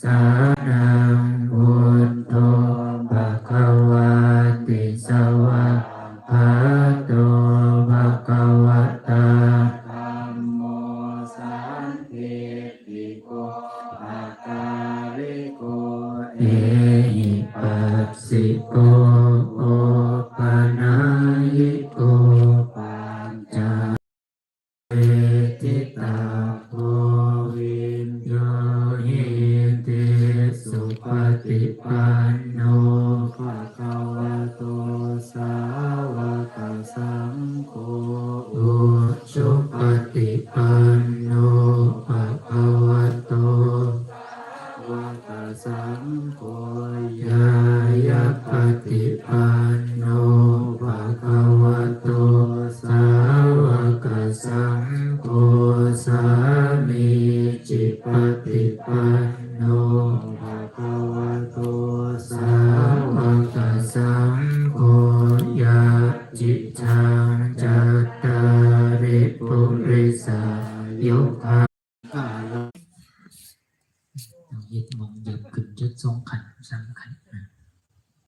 สานังพุทโธะคะวะติสวะภะโตภะคะวะตาธัมโมสันติติโกภะกาลิโกเอหิปสิโกโอปนายโกปัญจเวทิตาโก ปฏิปันโนภะคะวะโตสาวกสังโฆอุชุปฏิปันโนภะคะวะโตวัตสังโฆยายะปฏิปันโนภะคะวะโตสาวกสังโฆสามี จิปติปันโนภะคะวะโตสาวกสังโฆยะจิจังจัตตาริปุริสายุคาเรายึดมองยึดขึ้นยึดสองขันสามขันนะ